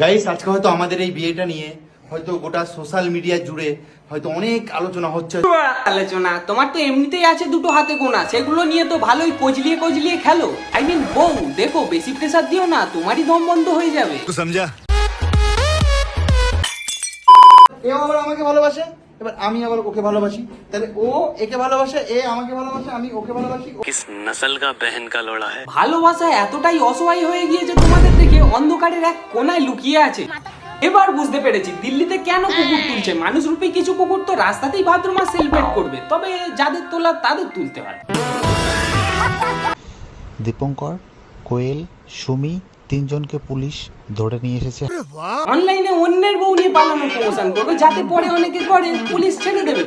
Guys আজকে হয়তো আমাদের এই বিয়েটা নিয়ে হয়তো গোটা সোশ্যাল মিডিয়া জুড়ে হয়তো অনেক আলোচনা হচ্ছে। আলোচনা তোমার তো এমনিতেই আছে দুটো হাতে গোনা সেগুলো নিয়ে তো ভালোই কজলিয়ে কজলিয়ে খেলো। আই মিন বউ দেখো বেশি প্রেসার দিও না তোমারই দম বন্ধ হয়ে যাবে। তো সমঝা। এ আবার আমাকে ভালোবাসে? এবার আমি আবার ওকে ভালোবাসি। তাহলে ও একে ভালোবাসে এ আমাকে ভালোবাসে আমি ওকে ভালোবাসি। কিস নসল কা বহন কা লোড়া হ্যায়? ভালোবাসা এতটাই অসহায় হয়ে গিয়েছে তোমাদের দেখে। অন্ধকারের এক কোনায় লুকিয়ে আছে। এবার বুঝতে পেরেছি দিল্লিতে কেন কুকুর তুলছে? মানুষ রূপী কিছু কুকুর তো রাস্তাতেই ভাদ্র মাস সেলিব্রেট করবে। তবে যাদের তোলা তাদের তুলতে হয় দীপঙ্কর কোয়েল সুমি তিনজনকে পুলিশ ধরে নিয়ে এসেছে। অনলাইনে অন্যের বউ নিয়ে পালানো প্রমোশন করবে যাতে পরে অনেকে করে পুলিশ ছেড়ে দেবে।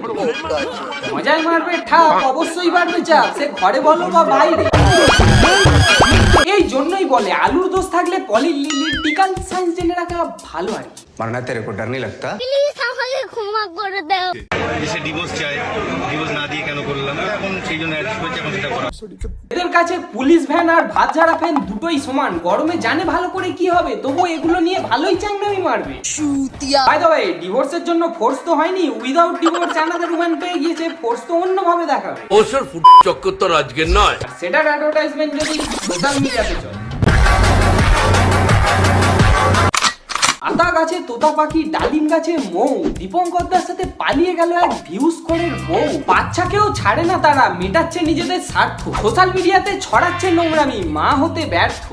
মজায় মারবে ঠাপ অবশ্যই বাড়বে চাপ। সে ঘরে বলো বা বাইরে। এই জন্যই বলে আলুর দোষ থাকলে পলিটিক্যাল সায়েন্স জেনে রাখা ভালো আর কি। मरना तेरे को डर नहीं लगता প্লিজ আমাকে ক্ষমা করে দাও এসে ডিভোর্স চাই ডিভোর্স না দিয়ে কেন করলাম এখন সেই জন্য অ্যাডজাস্ট করছি এখন সেটা করা এদের কাছে পুলিশ ভ্যান আর ভাত ঝাড়া ফ্যান দুটোই সমান গরমে জানে ভালো করে কি হবে তবু এগুলো নিয়ে ভালোই চাংড়ামি মারবে বাই দ্য ওয়ে ডিভোর্সের জন্য ফোর্স তো হয়নি উইদাউট ডিভোর্স আনাদার উম্যান পেয়ে গিয়েছে ফোর্স তো অন্যভাবে দেখাবে ওসব ফুট চক্কর তো আজকের নয় সেটার অ্যাডভার্টাইজমেন্ট যদি সোশ্যাল মিডিয়াতে চলে আতা গাছে, তোতা পাখি, ডালিম গাছে মৌ। দীপঙ্করদার সাথে পালিয়ে গেল এক ভিউজ করের বউ বাচ্চাকেও ছাড়ে না তারা, মেটাচ্ছে নিজেদের স্বার্থ। সোশ্যাল মিডিয়াতে ছড়াচ্ছে নোংরামি, মা হতে ব্যর্থ।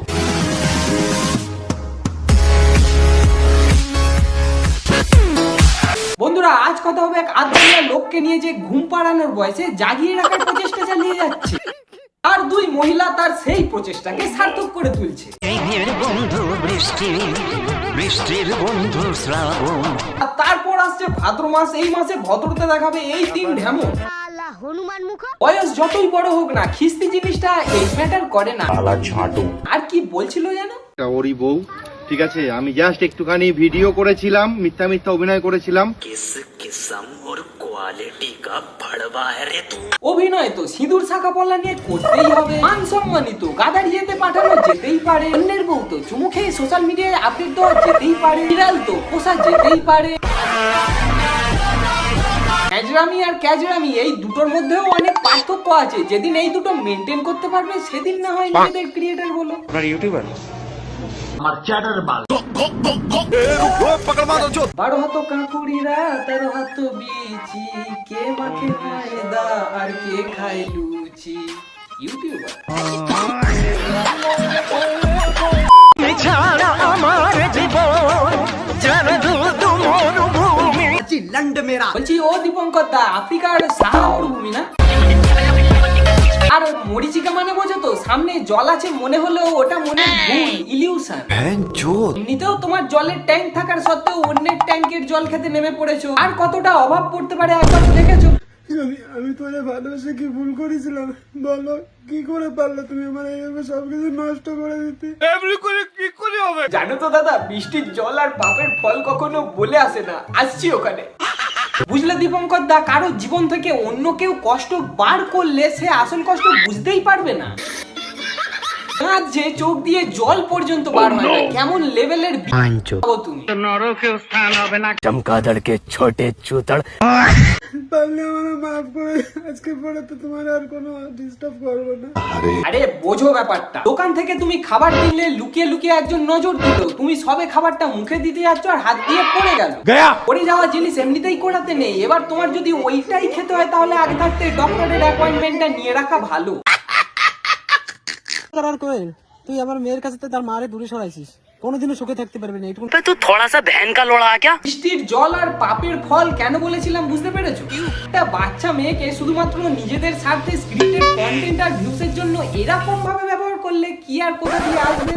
বন্ধুরা, আজ কথা হবে এক আধঘন্টা লোককে নিয়ে যে ঘুম পাড়ানোর বয়সে জাগিয়ে রাখার প্রচেষ্টা চালিয়ে যাচ্ছে। মহিলা তার সেই প্রচেষ্টাকে সার্থক করে তুলছে। আর তারপর আসছে ভাদ্র মাস এই মাসে ভদ্রতা দেখাবে এই তিন ঢেমন। মুখ। বয়স যতই বড় হোক না খিস্তি জিনিসটা এই ম্যাটার করে না। আর কি বলছিল জানো ওরই বউ। ঠিক আছে আমি জাস্ট একটুখানি ভিডিও করেছিলাম মিথ্যা মিথ্যা অভিনয় করেছিলাম। কিস কিসম ওর কোয়ালিটি কা অভিনয় তো সিঁদুর শাখা পলা নিয়ে করতেই হবে। মান সম্মানিত গাদারিয়েতে পাঠানো যেতেই পারে। অন্যের বউ তো চুমু খেয়ে সোশ্যাল মিডিয়ায় আপডেট দেওয়া যেতেই পারে। বিড়াল তো পোষা যেতেই পারে। ক্যাজরামি আর ক্যাজরামি এই দুটোর মধ্যেও অনেক পার্থক্য আছে। যেদিন এই দুটো মেনটেন করতে পারবে সেদিন না হয় নিজেদের ক্রিয়েটার বলো। বারো হাত কাঁকুড়িরা তেরো হাত বিচি। কে মাখে ময়দা আর কে খায় লুচি? ইউটিউবার। বলছি ও দীপঙ্কর দা আফ্রিকার সাহারা মরুভূমি না? আর মরিচিকা মানে বোঝো তো সামনে জল আছে মনে হলেও ওটা মনে ভুল ইলিউশন এমনিতেও তোমার জলের ট্যাঙ্ক থাকার সত্ত্বেও অন্যের ট্যাঙ্কের জল খেতে নেমে পড়েছো। আর কতটা অভাব পড়তে পারে একবার দেখেছ? আমি আমি তোরে ভালোবেসে কি ভুল করেছিলাম? বলো কি করে পারলে তুমি আমার এইভাবে সবকিছু নষ্ট করে দিতে? জানো তো দাদা বৃষ্টির জল আর পাপের ফল কখনো বলে আসে না। আসছি ওখানে। বুঝলে দীপঙ্কর দা, কারও জীবন থেকে অন্য কেউ কষ্ট বার করলে সে আসল কষ্ট বুঝতেই পারবে না। সাহায্যে চোখ দিয়ে জল পর্যন্ত বার হয় না। কেমন লেভেলের তুমি? স্থান হবে না। ছোটে আরে বোঝো ব্যাপারটা। দোকান থেকে তুমি খাবার লুকিয়ে লুকিয়ে একজন নজর তুমি সবে খাবারটা মুখে দিতে আর হাত দিয়ে জিনিস এমনিতেই নেই। এবার তোমার যদি ওইটাই খেতে হয় তাহলে আগে থাকতে ডক্টরের অ্যাপয়েন্টমেন্টটা নিয়ে রাখা ভালো। করার কোয়েল তুই আমার মেয়ের কাছে তার মারে দূরে সরাইছিস। কোনোদিনও সুখে থাকতে পারবি না এটুকু তুই থোড়া সা ভ্যান কা লোড়া আ বৃষ্টির জল আর পাপের ফল কেন বলেছিলাম বুঝতে পেরেছ? একটা বাচ্চা মেয়েকে শুধুমাত্র নিজেদের স্বার্থে স্ক্রিপ্টেড কন্টেন্ট আর ভিউসের জন্য এরকম ভাবে ব্যবহার করলে কি আর কোথা দিয়ে আসবে?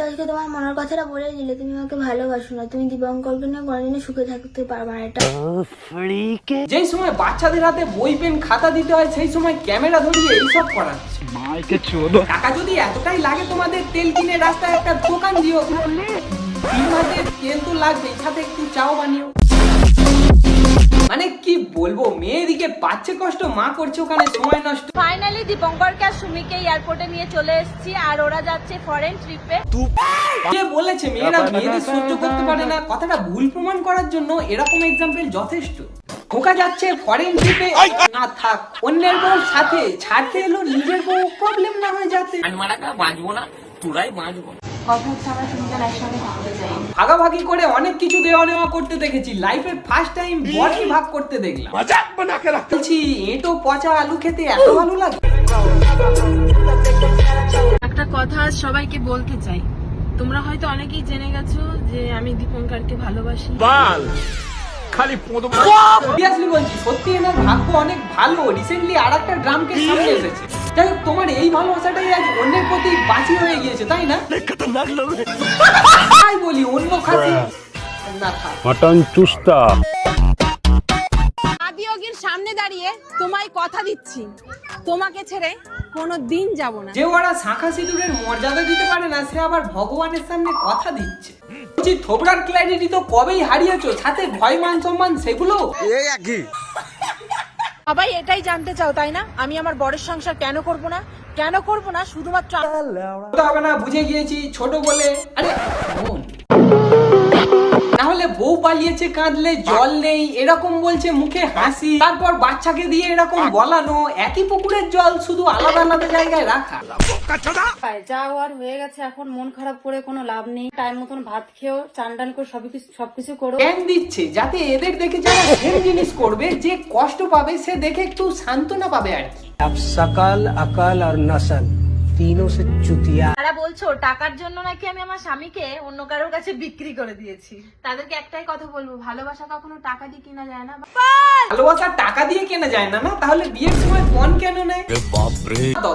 তো আজকে তোমার মনের কথাটা বলে দিলে তুমি আমাকে ভালোবাসো না। তুমি দীপঙ্করকে নিয়ে কোনোদিনও সুখে থাকতে পারবা না এটা যেই সময় বাচ্চাদের হাতে বই পেন খাতা দিতে হয় সেই সময় ক্যামেরা ধরিয়ে এইসব করাচ্ছে টাকা যদি এতটাই লাগে তোমাদের তেল কিনে রাস্তায় একটা দোকান দিও। তিন হাতে তেল তো লাগবেই সাথে একটু চাও বানিও। মানে কি বলব মেয়েদিকে পাচ্ছে কষ্ট মা করছে ওখানে সময় নষ্ট। ফাইনালি দীপঙ্করকে আর সুমিকে এয়ারপোর্টে নিয়ে চলে এসেছি আর ওরা যাচ্ছে ফরেন ট্রিপে কে বলেছে মেয়েরা মেয়েদের সহ্য করতে পারে না। কথাটা ভুল প্রমাণ করার জন্য এরকম এক্সাম্পল যথেষ্ট। খোকা যাচ্ছে ফরেন ট্রিপে না থাক অন্যের বউ সাথে ছাড়তে এলো নিজের বউ প্রবলেম না হয়ে যাতে। বাঁচবো না তোরাই বাঁচবো। ভাগাভাগি করে অনেক কিছু দেওয়া নেওয়া করতে দেখেছি। লাইফের ফার্স্ট টাইম বডি ভাগ করতে দেখলাম। বলছি এটো পচা আলু খেতে এত ভালো লাগে। একটা কথা সবাইকে বলতে চাই। তোমরা হয়তো অনেকেই জেনে গেছো যে আমি দীপঙ্করকে ভালোবাসি। সিরিয়াসলি বলছি সত্যি এনার ভাগ্য অনেক ভালো। রিসেন্টলি আর একটা ড্রামকে সামনে এসেছে। যাই হোক তোমার এই প্রতি হয়ে গিয়েছে তাই না? তাই বলি অন্য খাসি না থাক। আদিয়োগীর সামনে দাঁড়িয়ে তোমায় কথা দিচ্ছি। তোমাকে ছেড়ে কোনো দিন যাব না। যে ওরা শাখা সিঁদুরের মর্যাদা দিতে পারে না সে আবার ভগবানের সামনে কথা দিচ্ছে। বলছি থোবড়ার ক্ল্যারিটি তো কবেই হারিয়েছো? সাথে ভয় মান সম্মান সেগুলো সবাই এটাই জানতে চাও তাই না? আমি আমার বরের সংসার কেন করব না? কেন করব না? শুধুমাত্র হবে না বুঝে গিয়েছি ছোট বলে। আরে তাহলে বউ পালিয়েছে কাঁদলে জল নেই এরকম বলছে মুখে হাসি। তারপর বাচ্চাকে দিয়ে এরকম বলানো একই পুকুরের জল শুধু আলাদা আলাদা জায়গায় রাখা। যা হওয়ার হয়ে গেছে এখন মন খারাপ করে কোনো লাভ নেই। টাইম মতন ভাত খেয়েও চান টান করে সবকিছু সবকিছু করো। জ্ঞান দিচ্ছে যাতে এদের দেখে যারা সেম জিনিস করবে যে কষ্ট পাবে সে দেখে একটু সান্ত্বনা পাবে আর কি। তারা বলছো টাকার জন্য নাকি আমি আমার স্বামীকে অন্য কারোর কাছে বিক্রি করে দিয়েছি? তাদেরকে একটাই কথা বলব ভালোবাসা কখনো টাকা দিয়ে কিনা যায় না। ভালোবাসা টাকা দিয়ে কেনা যায় না না তাহলে বিয়ের সময় পণ কেন নেয়?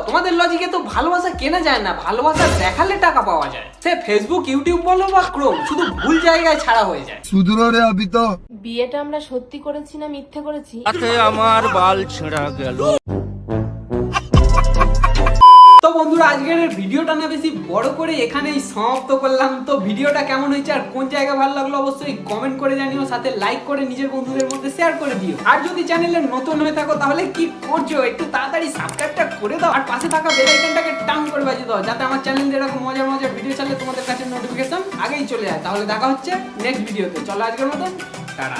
তোমাদের লজিকে তো ভালোবাসা কেনা যায় না ভালোবাসা দেখালে টাকা পাওয়া যায়। সে ফেসবুক ইউটিউব বলো বা ক্রোম শুধু ভুল জায়গায় ছাড়া হয়ে যায়। সুদূর রে আবি তো বিয়েটা আমরা সত্যি করেছি না মিথ্যে করেছি? তো বন্ধুরা আজকের ভিডিওটা না বেশি বড় করে এখানেই সমাপ্ত করলাম। তো ভিডিওটা কেমন হয়েছে আর কোন জায়গা ভালো লাগল অবশ্যই কমেন্ট করে জানিও, সাথে লাইক করে নিজের বন্ধুদের মধ্যে শেয়ার করে দিও। আর যদি চ্যানেলে নতুন হয়ে থাকো তাহলে কি করছ? একটু তাড়াতাড়ি সাবস্ক্রাইবটা করে দাও আর পাশে থাকা বেল আইকনটাকে টাং করে বাজিয়ে দাও, যাতে আমার চ্যানেলে এরকম মজার মজার ভিডিও চাইলে তোমাদের কাছে নোটিফিকেশন আগেই চলে যায়। তাহলে দেখা হচ্ছে নেক্সট ভিডিওতে চলো আজকের মতন, টাটা।